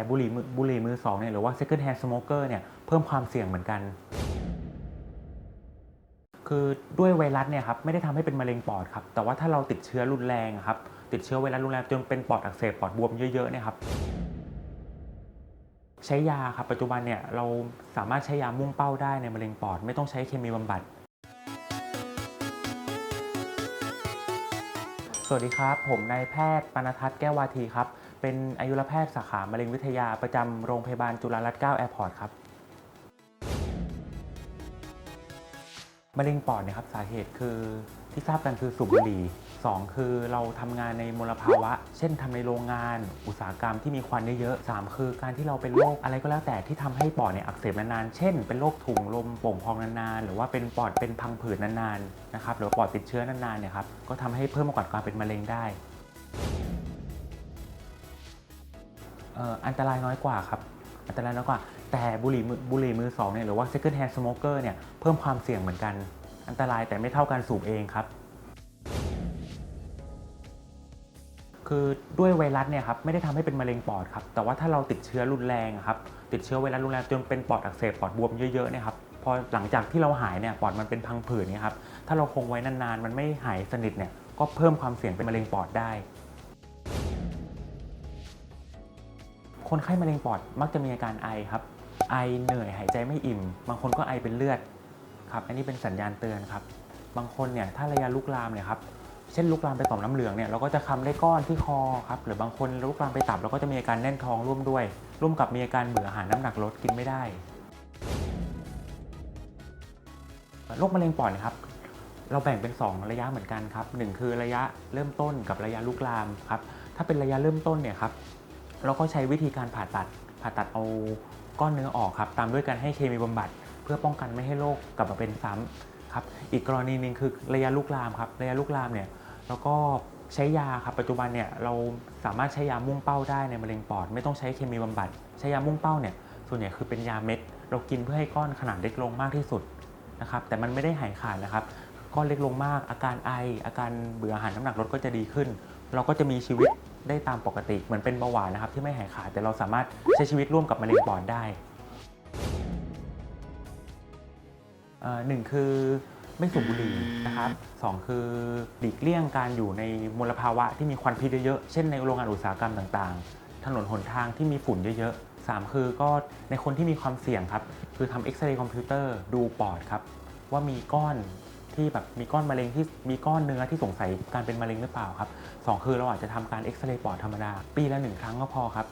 แต่บุหรี่มือบุหรี่มือสองเนี่ยหรือว่า second hand smoker เนี่ยเพิ่มความเสี่ยงเหมือนกัน คือด้วยไวรัสเนี่ยครับไม่ได้ทำให้เป็นมะเร็งปอดครับ แต่ว่าถ้าเราติดเชื้อรุนแรงครับติดเชื้อไวรัสรุนแรงจนเป็นปอดอักเสบปอดบวมเยอะๆเนี่ยครับใช้ยาครับปัจจุบันเนี่ยเราสามารถใช้ยามุ่งเป้าได้ในมะเร็งปอด ไม่ต้องใช้เคมีบำบัด วัสดีครับ ผมนายแพทย์ปนทัศน์แก้ววาทีครับ เป็นอายุรแพทย์สาขามะเร็งวิทยาประจำโรงพยาบาลจุฬารัตน์9แอร์พอร์ตครับมะเร็งปอดเนี่ยครับสาเหตุคือ ที่ทราบกันคือสูบบุหรี่สองคือเราทำงานในมลภาวะ เช่นทำในโรงงาน อุตสาหกรรมที่มีควันเยอะๆสามคือการที่เราเป็นโรคอะไรก็แล้วแต่ที่ทำให้ปอดเนี่ยอักเสบนานๆ เช่น เป็นโรคถุงลมโป่งพองนานๆ หรือว่าเป็นปอดเป็นพังผืดนานๆนะครับหรือปอดติดเชื้อนานๆเนี่ยครับก็ทำให้เพิ่มโอกาสการเป็นมะเร็งได้อันตรายน้อยกว่าครับอันตรายน้อยกว่าแต่บุหรี่มือบุหรี่มือสองเนี่ยหรือว่า second hand smoker เนี่ยเพิ่มความเสี่ยงเหมือนกัน อันตรายแต่ไม่เท่าการสูบเองครับ คือด้วยไวรัสเนี่ยครับไม่ได้ทำให้เป็นมะเร็งปอดครับ แต่ว่าถ้าเราติดเชื้อรุนแรงครับติดเชื้อไวรัสรุนแรงจนเป็นปอดอักเสบปอดบวมเยอะๆเนี่ยครับพอหลังจากที่เราหายเนี่ยปอดมันเป็นพังผืดนี่ครับถ้าเราคงไว้นานๆ มันไม่หายสนิทเนี่ยก็เพิ่มความเสี่ยงเป็นมะเร็งปอดได้ คนไข้มะเร็งปอดมักจะมีอาการไอครับ ไอเหนื่อยหายใจไม่อิ่ม บางคนก็ไอเป็นเลือด ครับอันนี้เป็นสัญญาณเตือนครับ บางคนเนี่ยถ้าระยะลุกลามเนี่ยครับเช่นลุกลามไปต่อมน้ำเหลืองเนี่ยเราก็จะคำได้ก้อนที่คอครับหรือบางคนลุกลามไปตับเราก็จะมีอาการแน่นท้องร่วมด้วย ร่วมกับมีอาการเบื่ออาหารน้ำหนักลดกินไม่ได้โรคมะเร็งปอดนะครับ เราแบ่งเป็น 2 ระยะเหมือนกันครับหนึ่งคือระยะเริ่มต้นกับระยะลุกลามครับถ้าเป็นระยะเริ่มต้นเนี่ยครับเราก็ใช้วิธีการผ่าตัดผ่าตัดเอาก้อนเนื้อออกครับตามด้วยการให้เคมีบำบัด เพื่อป้องกันไม่ให้โรคกลับมาเป็นซ้ำครับอีกกรณีหนึ่งคือระยะลุกลามครับระยะลุกลามเนี่ยเราก็ใช้ยาครับปัจจุบันเนี่ยเราสามารถใช้ยามุ่งเป้าได้ในมะเร็งปอด ไม่ต้องใช้เคมีบำบัด ใช้ยามุ่งเป้าเนี่ยส่วนใหญ่คือเป็นยาเม็ด เรากินเพื่อให้ก้อนขนาดเล็กลงมากที่สุดนะครับแต่มันไม่ได้หายขาดนะครับก้อนเล็กลงมาก อาการไอ อาการเบื่ออาหารน้ำหนักลดก็จะดีขึ้น เราก็จะมีชีวิตได้ตามปกติเหมือนเป็นเบาหวานนะครับที่ไม่หายขาดแต่เราสามารถใช้ชีวิตร่วมกับมะเร็งปอดได้ หนึ่งคือไม่สูบบุหรี่นะครับสองคือหลีกเลี่ยงการอยู่ในมลภาวะที่มีควันพิษเยอะๆ เช่นในโรงงานอุตสาหกรรมต่างๆ ถนนหนทางที่มีฝุ่นเยอะๆสามคือก็ในคนที่มีความเสี่ยงครับ คือทำเอ็กซเรย์คอมพิวเตอร์ดูปอดครับ ว่ามีก้อนที่แบบมีก้อนมะเร็งที่มีก้อนเนื้อที่สงสัยการเป็นมะเร็งหรือเปล่าครับสองคือเราอาจจะทำการเอ็กซเรย์ปอดธรรมดา ปีละหนึ่งครั้งก็พอครับ